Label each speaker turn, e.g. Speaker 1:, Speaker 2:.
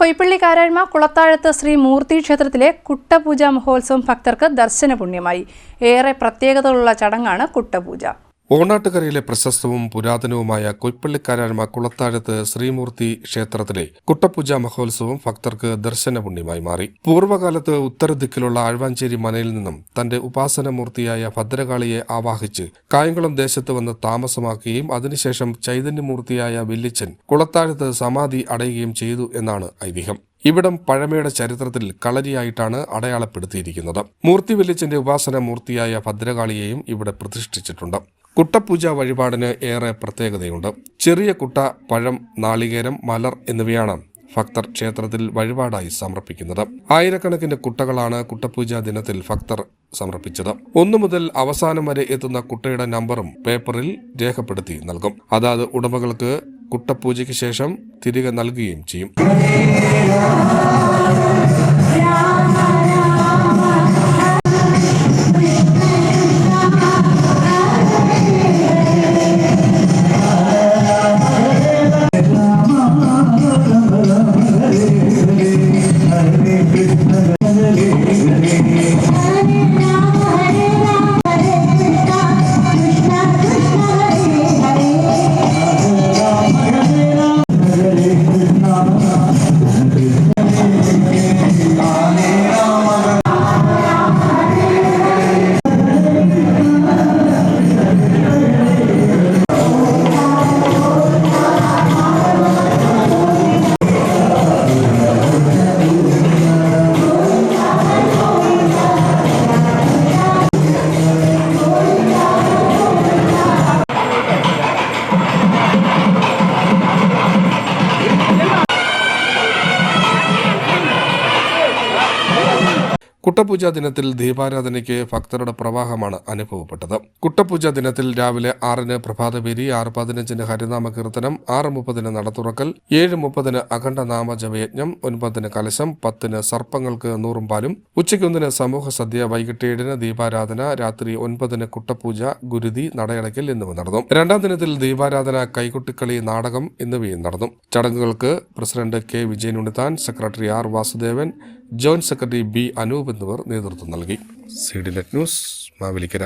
Speaker 1: കൊയ്പ്പള്ളിക്കാരായ്മ കുളത്താഴത്ത് ശ്രീ മൂർത്തി ക്ഷേത്രത്തിലെ കുട്ടപൂജ മഹോത്സവം ഭക്തർക്ക് ദർശന പുണ്യമായി ഏറെ പ്രത്യേകതകളുള്ള ചടങ്ങാണ് കുട്ടപൂജ.
Speaker 2: ഓണാട്ടുകരയിലെ പ്രശസ്തവും പുരാതനവുമായ കൊയ്പ്പള്ളിക്കാരായ്മ കുളത്താഴത്ത് ശ്രീമൂർത്തി ക്ഷേത്രത്തിലെ കുട്ടപ്പൂജ മഹോത്സവം ഭക്തർക്ക് ദർശനപുണ്യമായി മാറി. പൂർവകാലത്ത് ഉത്തരദിക്കിലുള്ള ആഴ്വാഞ്ചേരി മനയിൽ നിന്നും തന്റെ ഉപാസനമൂർത്തിയായ ഭദ്രകാളിയെ ആവാഹിച്ച് കായംകുളം ദേശത്ത് വന്ന് താമസമാക്കുകയും അതിനുശേഷം ചൈതന്യമൂർത്തിയായ വില്ലിച്ചൻ കുളത്താഴത്ത് സമാധി അടയുകയും ചെയ്തു എന്നാണ് ഐതിഹ്യം. ഇവിടം പഴമയുടെ ചരിത്രത്തിൽ കളരിയായിട്ടാണ് അടയാളപ്പെടുത്തിയിരിക്കുന്നത്. മൂർത്തി വെല്ലിച്ചന്റെ ഉപാസന മൂർത്തിയായ ഭദ്രകാളിയെയും ഇവിടെ പ്രതിഷ്ഠിച്ചിട്ടുണ്ട്. കുട്ടപൂജ വഴിപാടിന് ഏറെ പ്രത്യേകതയുണ്ട്. ചെറിയ കുട്ട പഴം നാളികേരം മലർ എന്നിവയാണ് ഭക്തർ ക്ഷേത്രത്തിൽ വഴിപാടായി സമർപ്പിക്കുന്നത്. ആയിരക്കണക്കിന് കുട്ടകളാണ് കുട്ടപൂജ ദിനത്തിൽ ഭക്തർ സമർപ്പിച്ചത്. ഒന്നു മുതൽ അവസാനം വരെ എത്തുന്ന കുട്ടയുടെ നമ്പറും പേപ്പറിൽ രേഖപ്പെടുത്തി നൽകും. അതാത് ഉടമകൾക്ക് കുട്ടപൂജയ്ക്ക് ശേഷം തിരികെ നൽകുകയും ചെയ്യും. കുട്ടപൂജ ദിനത്തിൽ ദീപാരാധനയ്ക്ക് ഭക്തരുടെ പ്രവാഹമാണ് അനുഭവപ്പെട്ടത്. കുട്ടപൂജ ദിനത്തിൽ രാവിലെ ആറിന് പ്രഭാതപേരി ആറ് പതിനഞ്ചിന് ഹരിനാമ കീർത്തനം ആറ് മുപ്പതിന് നടത്തുറക്കൽ ഏഴ് മുപ്പതിന് അഖണ്ഡ നാമജപയജ്ഞം ഒൻപതിന് കലശം പത്തിന് സർപ്പങ്ങൾക്ക് നൂറും പാലും ഉച്ചയ്ക്കൊന്നിന് സമൂഹ സദ്യ വൈകിട്ട് ഏഴിന് ദീപാരാധന രാത്രി ഒൻപതിന് കുട്ടപൂജ ഗുരുതി നടയടയ്ക്കൽ എന്നിവ നടന്നു. രണ്ടാം ദിനത്തിൽ ദീപാരാധന കൈകൊട്ടിക്കളി നാടകം എന്നിവയും നടന്നു. ചടങ്ങുകൾക്ക് president K. Vijayan Unnithan secretary R. Vasudevan joint secretary B Anoop എന്നിവർ നേതൃത്വം നൽകി. C D net news Mavelikkara.